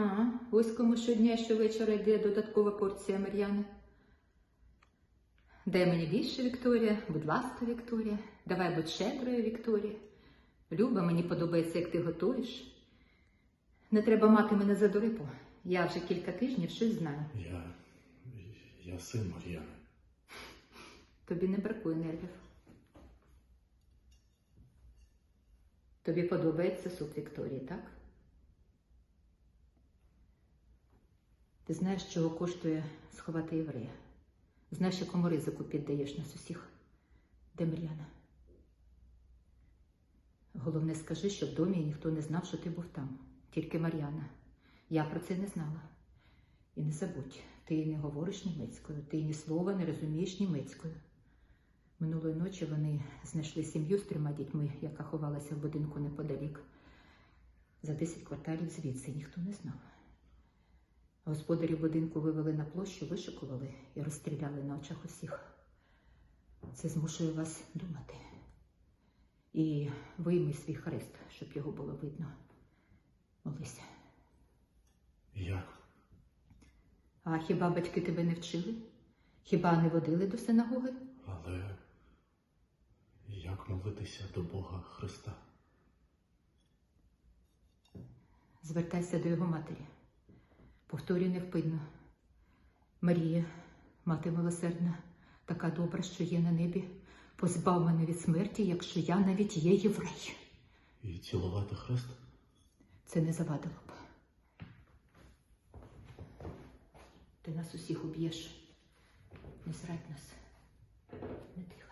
Ага, ось кому щодня щовечора йде додаткова порція Мар'яни. Дай мені більше, Вікторія, будь ласка, Вікторія. Давай будь щедрою, Вікторія. Люба, мені подобається, як ти готуєш. Не треба мати мене за дурипу. Я вже кілька тижнів щось знаю. Я. Я син Мар'яни. Тобі не бракує нервів. Тобі подобається суп Вікторії, так? Ти знаєш, чого коштує сховати єврея? Знаєш, якому ризику піддаєш нас усіх? Де Мар'яна? Головне, скажи, що в домі ніхто не знав, що ти був там. Тільки Мар'яна. Я про це не знала. І не забудь, ти не говориш німецькою, ти ні слова не розумієш німецькою. Минулої ночі вони знайшли сім'ю з трьома дітьми, яка ховалася в будинку неподалік. За 10 кварталів звідси ніхто не знав. Господарі будинку вивели на площу, вишикували і розстріляли на очах усіх. Це змушує вас думати. І вийми свій хрест, щоб його було видно. Молися. Як? А хіба батьки тебе не вчили? Хіба не водили до синагоги? Але. Як молитися до Бога Христа? Звертайся до його матері. Повторюй невпинно. Марія, мати милосердна, така добра, що є на небі, позбав мене від смерті, якщо я навіть є єврей. І цілувати хрест? Це не завадило б. Ти нас усіх уб'єш. Не зрадь нас. Не тихо.